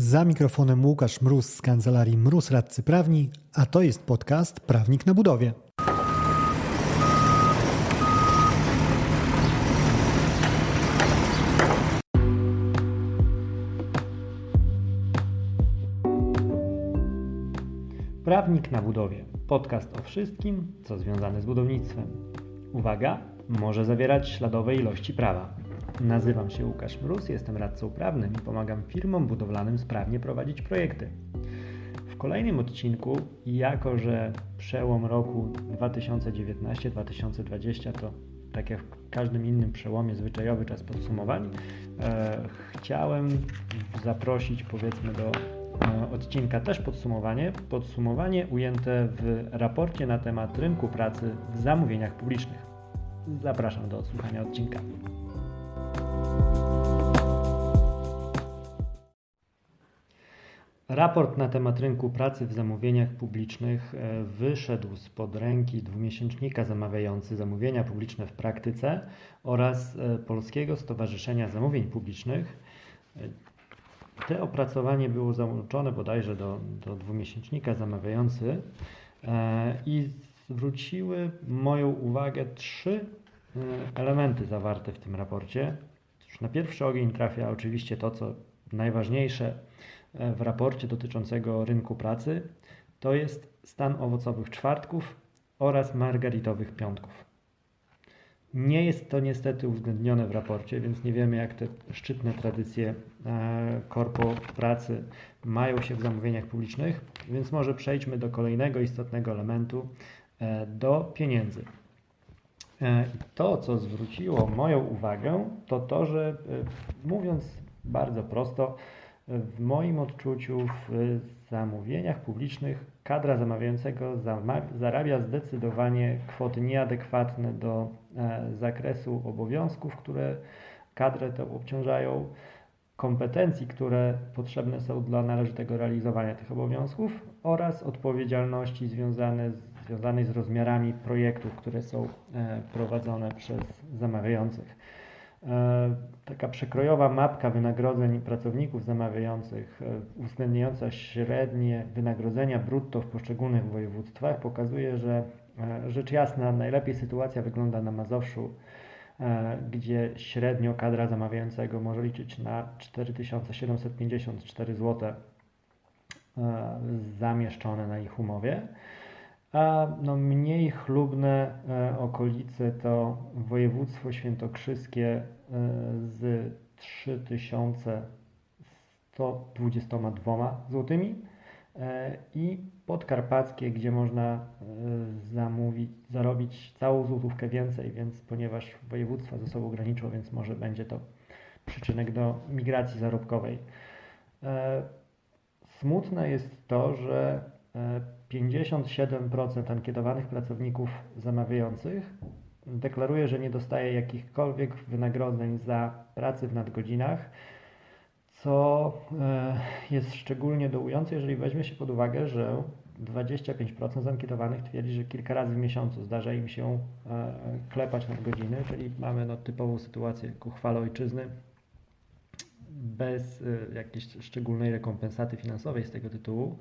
Za mikrofonem Łukasz Mróz z kancelarii Mróz Radcy Prawni, a to jest podcast Prawnik na budowie. Prawnik na budowie. Podcast o wszystkim, co związane z budownictwem. Uwaga, może zawierać śladowe ilości prawa. Nazywam się Łukasz Mróz, jestem radcą prawnym i pomagam firmom budowlanym sprawnie prowadzić projekty. W kolejnym odcinku, jako że przełom roku 2019-2020 to tak jak w każdym innym przełomie zwyczajowy czas podsumowań, e, chciałem zaprosić powiedzmy do e, odcinka też podsumowanie. Podsumowanie ujęte w raporcie na temat rynku pracy w zamówieniach publicznych. Zapraszam do odsłuchania odcinka. Raport na temat rynku pracy w zamówieniach publicznych e, wyszedł spod ręki dwumiesięcznika zamawiający zamówienia publiczne w praktyce oraz e, Polskiego Stowarzyszenia Zamówień Publicznych. E, te opracowanie było załączone bodajże do, do dwumiesięcznika zamawiający i zwróciły moją uwagę trzy elementy zawarte w tym raporcie. Na pierwszy ogień trafia oczywiście to, co najważniejsze E, w raporcie dotyczącego rynku pracy, to jest stan owocowych czwartków oraz margaritowych piątków. Nie jest to niestety uwzględnione w raporcie, więc nie wiemy, jak te szczytne tradycje e, korpo pracy mają się w zamówieniach publicznych, więc może przejdźmy do kolejnego istotnego elementu, e, do pieniędzy. To, co zwróciło moją uwagę, to to, że mówiąc bardzo prosto, w moim odczuciu w zamówieniach publicznych kadra zamawiającego zarabia zdecydowanie kwoty nieadekwatne do e, zakresu obowiązków, które kadrę to obciążają, kompetencji, które potrzebne są dla należytego realizowania tych obowiązków oraz odpowiedzialności związane z, związanej z rozmiarami projektów, które są e, prowadzone przez zamawiających. E, taka przekrojowa mapka wynagrodzeń pracowników zamawiających, e, uwzględniająca średnie wynagrodzenia brutto w poszczególnych województwach, pokazuje, że rzecz jasna najlepiej sytuacja wygląda na Mazowszu, gdzie średnio kadra zamawiającego może liczyć na 4754 zł zamieszczone na ich umowie a no, mniej chlubne e, okolice to województwo świętokrzyskie e, z 3122 złotymi e, i podkarpackie, gdzie można zamówić, zarobić całą złotówkę więcej, więc ponieważ województwa ze sobą graniczą, więc może będzie to przyczynek do migracji zarobkowej. Smutne jest to, że 57% ankietowanych pracowników zamawiających deklaruje, że nie dostaje jakichkolwiek wynagrodzeń za pracę w nadgodzinach, co e, jest szczególnie dołujące, jeżeli weźmie się pod uwagę, że 25% zankietowanych twierdzi, że kilka razy w miesiącu zdarza im się e, klepać nadgodziny, czyli mamy no, typową sytuację ku chwale ojczyzny, bez e, jakiejś szczególnej rekompensaty finansowej z tego tytułu.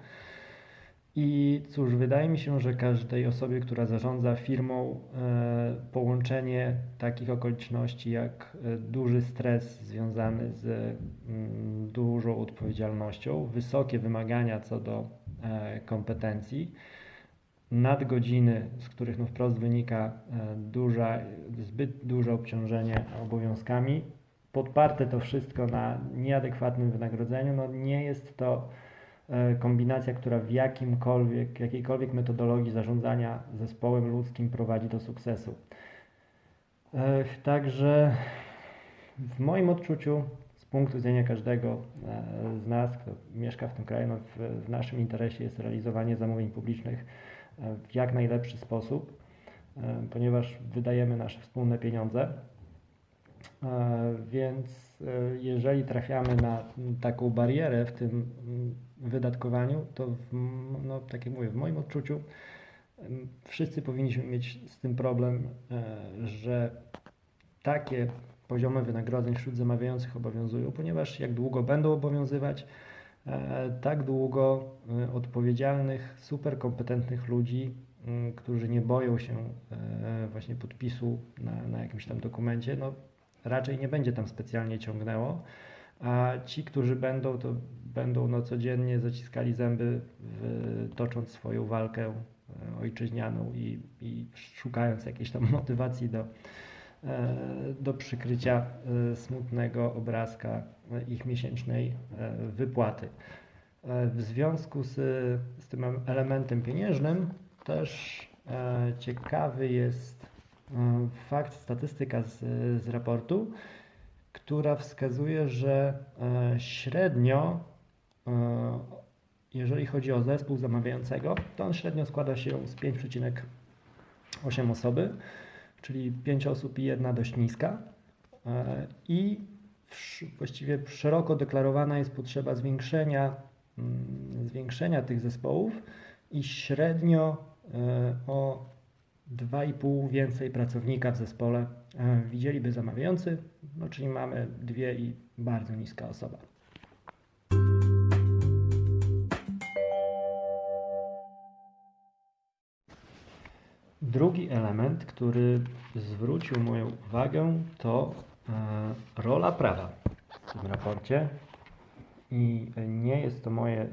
I cóż, wydaje mi się, że każdej osobie, która zarządza firmą, e, połączenie takich okoliczności jak e, duży stres związany z mm, dużą odpowiedzialnością, wysokie wymagania co do e, kompetencji, nadgodziny, z których no wprost wynika duża, zbyt duże obciążenie obowiązkami, podparte to wszystko na nieadekwatnym wynagrodzeniu, no nie jest to kombinacja, która w jakimkolwiek, jakiejkolwiek metodologii zarządzania zespołem ludzkim prowadzi do sukcesu. E, także w moim odczuciu, z punktu widzenia każdego e, z nas, kto mieszka w tym kraju, no w, w naszym interesie jest realizowanie zamówień publicznych w jak najlepszy sposób, ponieważ wydajemy nasze wspólne pieniądze. Więc jeżeli trafiamy na taką barierę w tym wydatkowaniu, to w, no, tak jak mówię, w moim odczuciu wszyscy powinniśmy mieć z tym problem, e, że takie poziomy wynagrodzeń wśród zamawiających obowiązują, ponieważ jak długo będą obowiązywać, tak długo odpowiedzialnych, super kompetentnych ludzi, którzy nie boją się właśnie podpisu na, na jakimś tam dokumencie, no raczej nie będzie tam specjalnie ciągnęło, a ci, którzy będą, to będą no, codziennie zaciskali zęby, w, tocząc swoją walkę e, ojczyźnianą i, i szukając jakiejś tam motywacji do, e, do przykrycia e, smutnego obrazka ich miesięcznej wypłaty. W związku z, z tym elementem pieniężnym też ciekawy jest fakt, statystyka z, z raportu, która wskazuje, że średnio jeżeli chodzi o zespół zamawiającego, to on średnio składa się z 5,8 osoby, czyli 5 osób i jedna dość niska. E, I właściwie szeroko deklarowana jest potrzeba zwiększenia, mm, zwiększenia tych zespołów i średnio e, o 2,5 więcej pracownika w zespole e, widzieliby zamawiający, no czyli mamy dwie i bardzo niska osoba. Drugi element, który zwrócił moją uwagę, to e, rola prawa w tym raporcie. I nie jest to moje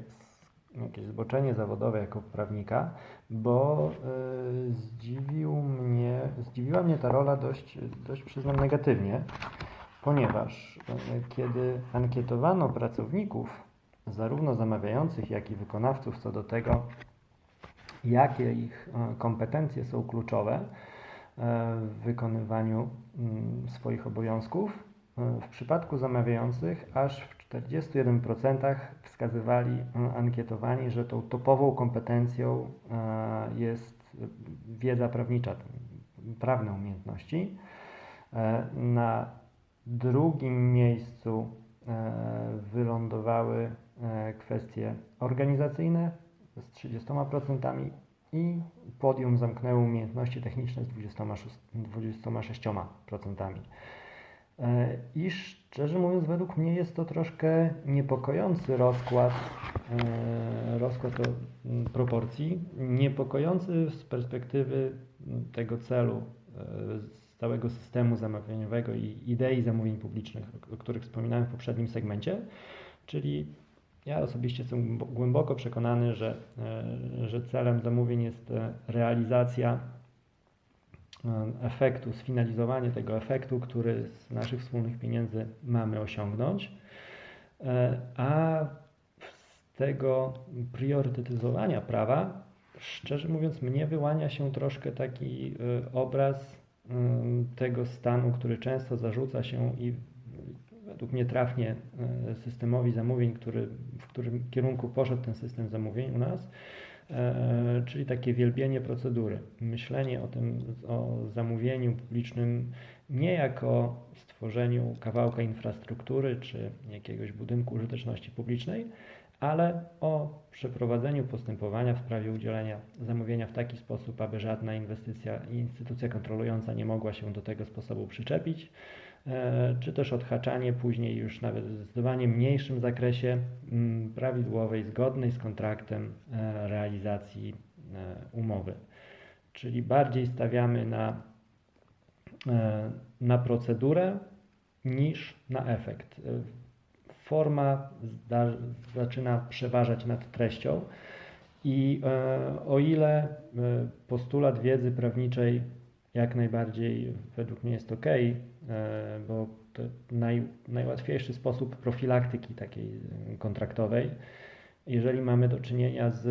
jakieś zboczenie zawodowe jako prawnika, bo e, zdziwił mnie, zdziwiła mnie ta rola dość, dość przyznam negatywnie, ponieważ e, kiedy ankietowano pracowników, zarówno zamawiających, jak i wykonawców co do tego, jakie ich e, kompetencje są kluczowe w wykonywaniu mm, swoich obowiązków. W przypadku zamawiających aż w 41% wskazywali ankietowani, że tą topową kompetencją jest wiedza prawnicza, prawne umiejętności. Na drugim miejscu wylądowały kwestie organizacyjne, z 30% i podium zamknęło umiejętności techniczne z 26%. 26%. E, I szczerze mówiąc, według mnie jest to troszkę niepokojący rozkład, e, rozkład proporcji, niepokojący z perspektywy tego celu, e, całego systemu zamawianiowego i idei zamówień publicznych, o których wspominałem w poprzednim segmencie, czyli ja osobiście jestem głęboko przekonany, że, e, że celem zamówień jest realizacja efektu, sfinalizowanie tego efektu, który z naszych wspólnych pieniędzy mamy osiągnąć. A z tego priorytetyzowania prawa, szczerze mówiąc, mnie wyłania się troszkę taki obraz tego stanu, który często zarzuca się i według mnie trafnie e, systemowi zamówień, który, w którym kierunku poszedł ten system zamówień u nas, e, czyli takie wielbienie procedury. Myślenie o tym, o zamówieniu publicznym nie jako stworzeniu kawałka infrastruktury czy jakiegoś budynku użyteczności publicznej, ale o przeprowadzeniu postępowania w sprawie udzielenia zamówienia w taki sposób, aby żadna inwestycja i instytucja kontrolująca nie mogła się do tego sposobu przyczepić, E, czy też odhaczanie później już nawet w zdecydowanie mniejszym zakresie mm, prawidłowej, zgodnej z kontraktem e, realizacji e, umowy. Czyli bardziej stawiamy na, na procedurę niż na efekt. Forma zaczyna przeważać nad treścią i o ile postulat wiedzy prawniczej jak najbardziej według mnie jest ok, e, bo to naj, najłatwiejszy sposób profilaktyki takiej e, kontraktowej. Jeżeli mamy do czynienia z,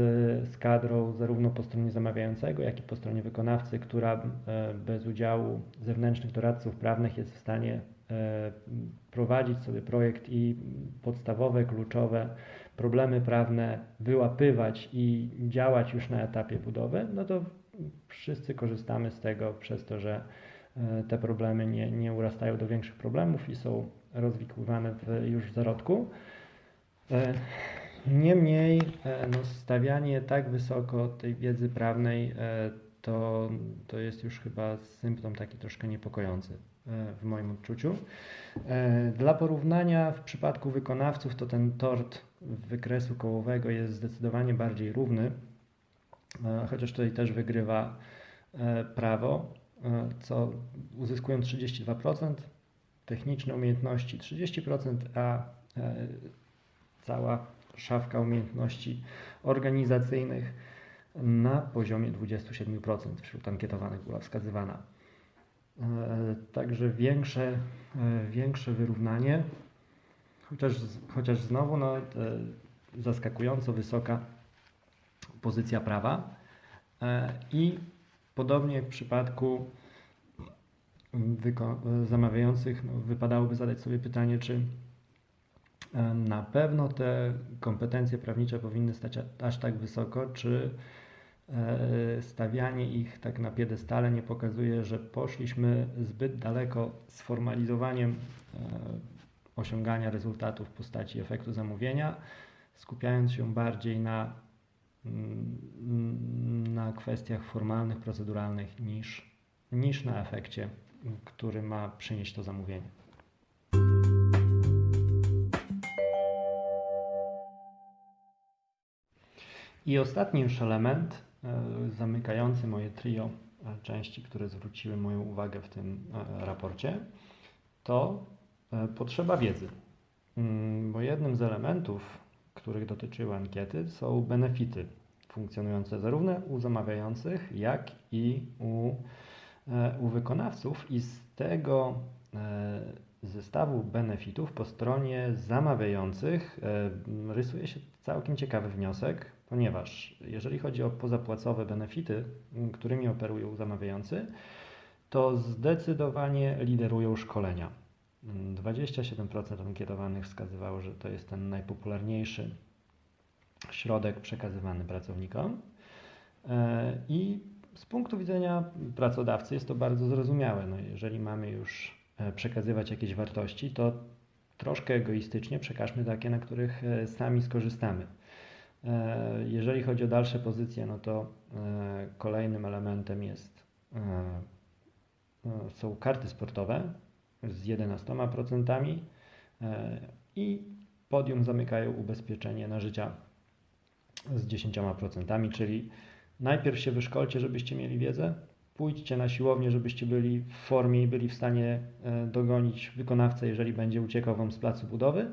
z kadrą zarówno po stronie zamawiającego, jak i po stronie wykonawcy, która e, bez udziału zewnętrznych doradców prawnych jest w stanie prowadzić sobie projekt i podstawowe, kluczowe problemy prawne wyłapywać i działać już na etapie budowy, no to wszyscy korzystamy z tego przez to, że e, te problemy nie, nie urastają do większych problemów i są rozwikływane w, już w zarodku. E, niemniej e, no, stawianie tak wysoko tej wiedzy prawnej to, to jest już chyba symptom taki troszkę niepokojący w moim odczuciu. Dla porównania w przypadku wykonawców to ten tort wykresu kołowego jest zdecydowanie bardziej równy, chociaż tutaj też wygrywa e, prawo, e, co uzyskują 32%, techniczne umiejętności 30%, a cała szafka umiejętności organizacyjnych na poziomie 27% wśród ankietowanych była wskazywana. Także większe, większe wyrównanie Chociaż, chociaż znowu no, zaskakująco wysoka pozycja prawa. E, I podobnie w przypadku zamawiających no, wypadałoby zadać sobie pytanie, czy e, na pewno te kompetencje prawnicze powinny stać aż tak wysoko, czy e, stawianie ich tak na piedestale nie pokazuje, że poszliśmy zbyt daleko z formalizowaniem osiągania rezultatów w postaci efektu zamówienia, skupiając się bardziej na, na kwestiach formalnych, proceduralnych niż, niż na efekcie, który ma przynieść to zamówienie. I ostatni już element e, zamykający moje trio e, części, które zwróciły moją uwagę w tym e, raporcie, to potrzeba wiedzy, mm, bo jednym z elementów, których dotyczyły ankiety, są benefity funkcjonujące zarówno u zamawiających, jak i u, e, u wykonawców, i z tego e, zestawu benefitów po stronie zamawiających rysuje się całkiem ciekawy wniosek, ponieważ jeżeli chodzi o pozapłacowe benefity, którymi operują zamawiający, to zdecydowanie liderują szkolenia. 27% ankietowanych wskazywało, że to jest ten najpopularniejszy środek przekazywany pracownikom. E, I z punktu widzenia pracodawcy jest to bardzo zrozumiałe. No jeżeli mamy już e, przekazywać jakieś wartości, to troszkę egoistycznie przekażmy takie, na których e, sami skorzystamy. Jeżeli chodzi o dalsze pozycje, no to kolejnym elementem jest, są karty sportowe, z 11% e, i podium zamykają ubezpieczenie na życia z 10%, czyli najpierw się wyszkolcie, żebyście mieli wiedzę, pójdźcie na siłownię, żebyście byli w formie i byli w stanie e, dogonić wykonawcę, jeżeli będzie uciekał Wam z placu budowy.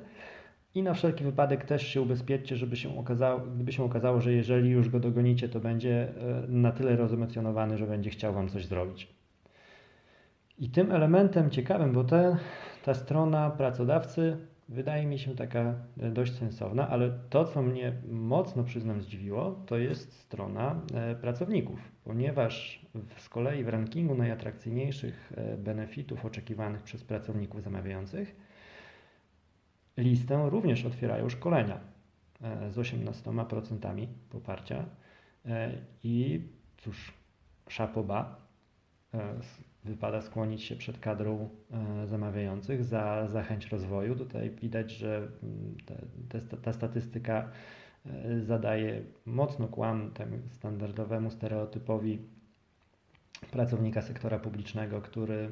I na wszelki wypadek też się ubezpieczcie, żeby się okazało, gdyby się okazało, że jeżeli już go dogonicie, to będzie e, na tyle rozemocjonowany, że będzie chciał Wam coś zrobić. I tym elementem ciekawym, bo te, ta strona pracodawcy wydaje mi się taka dość sensowna, ale to, co mnie mocno, przyznam, zdziwiło, to jest strona e, pracowników, ponieważ z kolei w rankingu najatrakcyjniejszych e, benefitów oczekiwanych przez pracowników zamawiających listę również otwierają szkolenia e, z 18% poparcia. I cóż, szapoba, wypada skłonić się przed kadrą e, zamawiających za, za chęć rozwoju. Tutaj widać, że mm, te, te, ta statystyka e, zadaje mocno kłam temu standardowemu stereotypowi pracownika sektora publicznego, który e,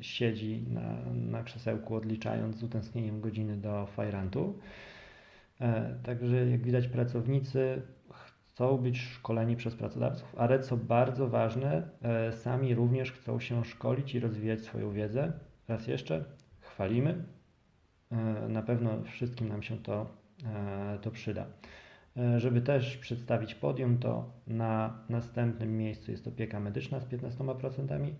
siedzi na, na krzesełku odliczając z utęsknieniem godziny do fajrantu. Także jak widać pracownicy chcą być szkoleni przez pracodawców, ale co bardzo ważne, e, sami również chcą się szkolić i rozwijać swoją wiedzę. Raz jeszcze chwalimy. E, na pewno wszystkim nam się to, e, to przyda. Żeby też przedstawić podium, to na następnym miejscu jest opieka medyczna z 15%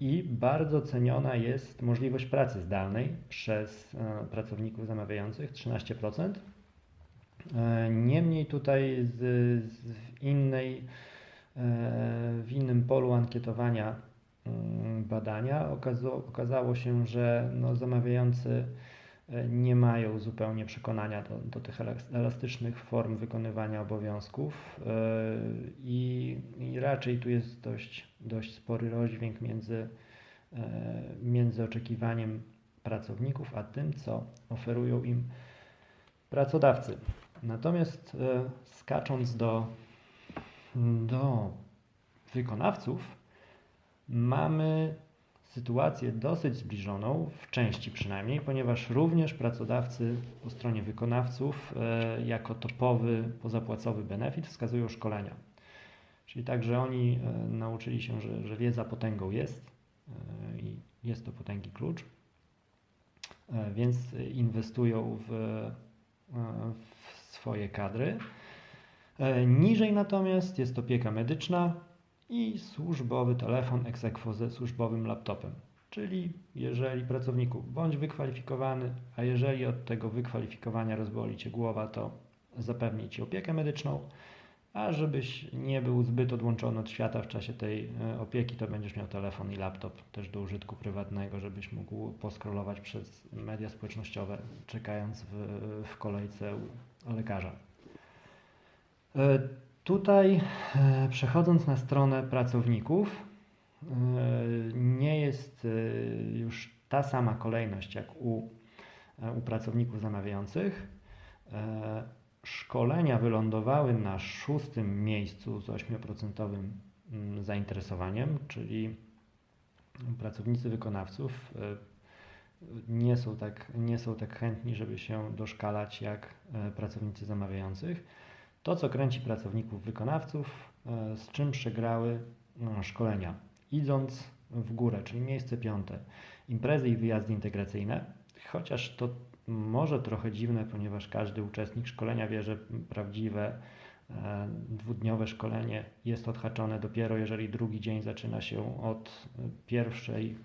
i bardzo ceniona jest możliwość pracy zdalnej przez pracowników zamawiających 13%. E, niemniej tutaj z, z innej, e, w innym polu ankietowania mm, badania okazało, się, że no, zamawiający e, nie mają zupełnie przekonania do, do tych elastycznych form wykonywania obowiązków i, i raczej tu jest dość, dość spory rozdźwięk między, między oczekiwaniem pracowników, a tym, co oferują im pracodawcy. Natomiast e, skacząc do, do wykonawców, mamy sytuację dosyć zbliżoną, w części przynajmniej, ponieważ również pracodawcy po stronie wykonawców e, jako topowy pozapłacowy benefit wskazują szkolenia. Czyli także oni e, nauczyli się, że, że wiedza potęgą jest i jest to potęgi klucz, więc inwestują w, w swoje kadry. Niżej natomiast jest opieka medyczna, i służbowy telefon aequo ze służbowym laptopem. Czyli jeżeli pracowniku bądź wykwalifikowany, a jeżeli od tego wykwalifikowania rozboli Cię głowa, to zapewni Ci opiekę medyczną, a żebyś nie był zbyt odłączony od świata w czasie tej e, opieki, to będziesz miał telefon i laptop też do użytku prywatnego, żebyś mógł poskrolować przez media społecznościowe, czekając w, w kolejce lekarza. E, Tutaj e, przechodząc na stronę pracowników, e, nie jest już ta sama kolejność jak u, u pracowników zamawiających. Szkolenia wylądowały na szóstym miejscu z 8% mm, zainteresowaniem, czyli pracownicy wykonawców nie są tak, nie są tak chętni, żeby się doszkalać jak pracownicy zamawiających. To, co kręci pracowników wykonawców, e, z czym przegrały no, szkolenia. Idąc w górę, czyli miejsce piąte, imprezy i wyjazdy integracyjne, chociaż to może trochę dziwne, ponieważ każdy uczestnik szkolenia wie, że prawdziwe e, dwudniowe szkolenie jest odhaczone dopiero jeżeli drugi dzień zaczyna się od pierwszej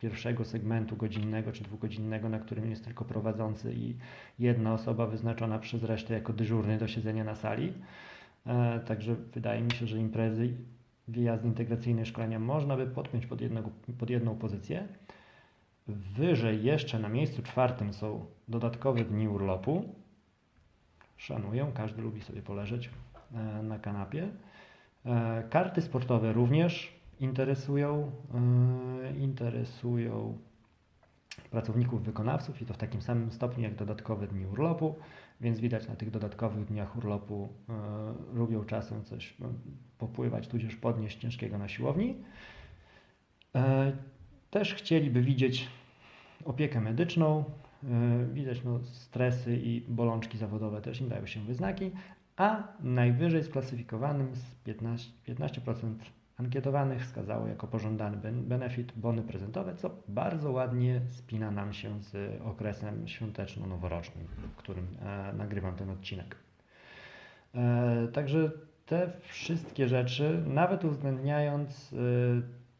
pierwszego segmentu godzinnego czy dwugodzinnego, na którym jest tylko prowadzący i jedna osoba wyznaczona przez resztę jako dyżurny do siedzenia na sali. E, także wydaje mi się, że imprezy, wyjazdy integracyjne, szkolenia można by podpiąć pod, jednego, pod jedną pozycję. Wyżej jeszcze na miejscu czwartym są dodatkowe dni urlopu. Szanuję, każdy lubi sobie poleżeć e, na kanapie. E, karty sportowe również interesują, interesują pracowników wykonawców i to w takim samym stopniu jak dodatkowe dni urlopu, więc widać na tych dodatkowych dniach urlopu e, lubią czasem coś no, popływać, tudzież podnieść ciężkiego na siłowni. E, też chcieliby widzieć opiekę medyczną, widać no, stresy i bolączki zawodowe też im dają się wyznaki, a najwyżej sklasyfikowanym z 15%, 15% ankietowanych wskazało jako pożądany benefit bony prezentowe, co bardzo ładnie spina nam się z okresem świąteczno-noworocznym, w którym e, nagrywam ten odcinek. E, także te wszystkie rzeczy, nawet uwzględniając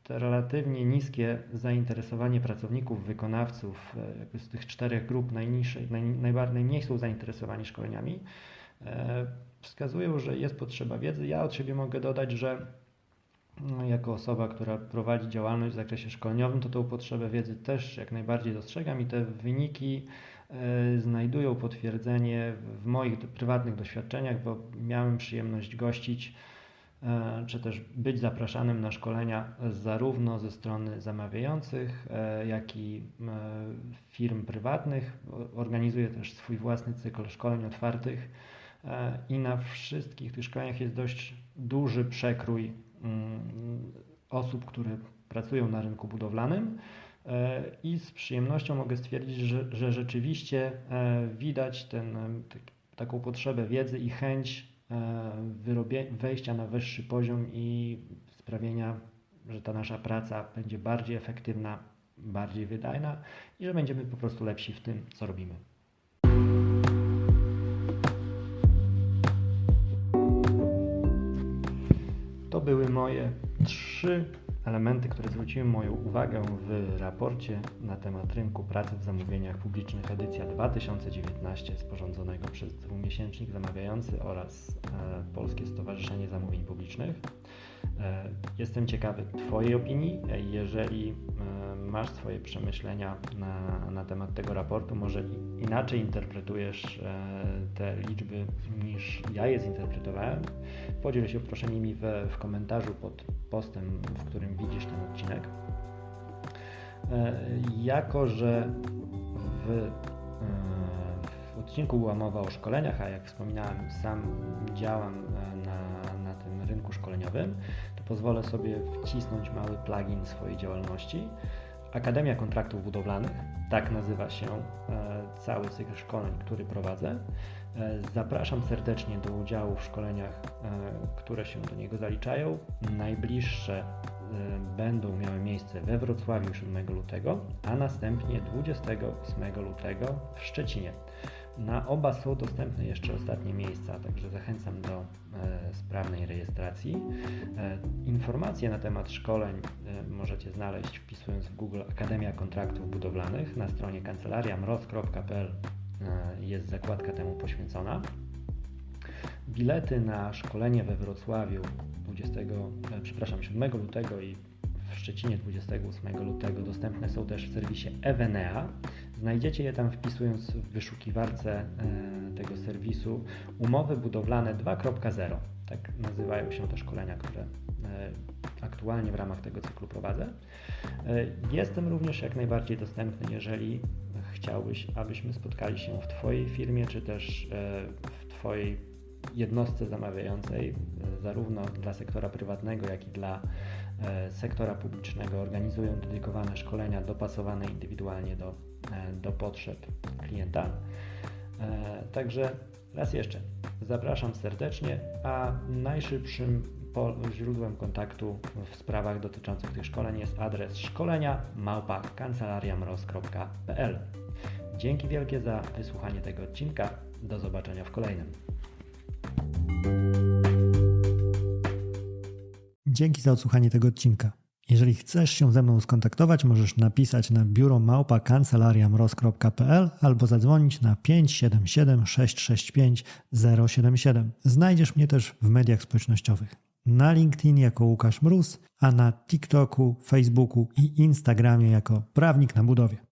e, relatywnie niskie zainteresowanie pracowników, wykonawców, z tych czterech grup najniższej, naj, najmniej są zainteresowani szkoleniami, wskazują, że jest potrzeba wiedzy. Ja od siebie mogę dodać, że jako osoba, która prowadzi działalność w zakresie szkoleniowym, to tą potrzebę wiedzy też jak najbardziej dostrzegam i te wyniki e, znajdują potwierdzenie w moich prywatnych doświadczeniach, bo miałem przyjemność gościć e, czy też być zapraszanym na szkolenia zarówno ze strony zamawiających, e, jak i firm prywatnych. Organizuję też swój własny cykl szkoleń otwartych i na wszystkich tych szkoleniach jest dość duży przekrój osób, które pracują na rynku budowlanym e, i z przyjemnością mogę stwierdzić, że, że rzeczywiście e, widać ten, e, taką potrzebę wiedzy i chęć wyrobie, wejścia na wyższy poziom i sprawienia, że ta nasza praca będzie bardziej efektywna, bardziej wydajna i że będziemy po prostu lepsi w tym, co robimy. To były moje trzy elementy, które zwróciły moją uwagę w raporcie na temat rynku pracy w zamówieniach publicznych edycja 2019 sporządzonego przez dwumiesięcznik zamawiający oraz e, Polskie Stowarzyszenie Zamówień Publicznych. E, jestem ciekawy Twojej opinii. Jeżeli e, masz swoje przemyślenia na, na temat tego raportu, może inaczej interpretujesz e, te liczby niż ja je zinterpretowałem, podziel się proszę nimi w, w komentarzu pod postem, w którym widzisz ten odcinek. Jako, że w, w odcinku była mowa o szkoleniach, a jak wspominałem, sam działam na tym rynku szkoleniowym, to pozwolę sobie wcisnąć mały plugin swojej działalności. Akademia Kontraktów Budowlanych, tak nazywa się e, cały cykl szkoleń, który prowadzę. E, zapraszam serdecznie do udziału w szkoleniach, e, które się do niego zaliczają. Najbliższe będą miały miejsce we Wrocławiu 7 lutego, a następnie 28 lutego w Szczecinie. Na oba są dostępne jeszcze ostatnie miejsca, także zachęcam do e, sprawnej rejestracji. E, informacje na temat szkoleń e, możecie znaleźć wpisując w Google Akademia Kontraktów Budowlanych. Na stronie kancelariamroz.pl jest zakładka temu poświęcona. Bilety na szkolenie we Wrocławiu 20, e, przepraszam, 7 lutego i w Szczecinie 28 lutego dostępne są też w serwisie Evenea. Znajdziecie je tam wpisując w wyszukiwarce e, tego serwisu umowy budowlane 2.0. Tak nazywają się te szkolenia, które e, aktualnie w ramach tego cyklu prowadzę. E, jestem również jak najbardziej dostępny, jeżeli chciałbyś, abyśmy spotkali się w Twojej firmie, czy też w Twojej jednostce zamawiającej, zarówno dla sektora prywatnego, jak i dla sektora publicznego, organizują dedykowane szkolenia dopasowane indywidualnie do do potrzeb klienta. E, także raz jeszcze zapraszam serdecznie, a najszybszym źródłem kontaktu w sprawach dotyczących tych szkoleń jest adres szkolenia małpa kancelariamroz.pl. Dzięki wielkie za wysłuchanie tego odcinka. Do zobaczenia w kolejnym. Dzięki za odsłuchanie tego odcinka. Jeżeli chcesz się ze mną skontaktować, możesz napisać na biuro małpa kancelariamroz.pl albo zadzwonić na 577 665 077. Znajdziesz mnie też w mediach społecznościowych. Na LinkedIn jako Łukasz Mróz, a na TikToku, Facebooku i Instagramie jako Prawnik na Budowie.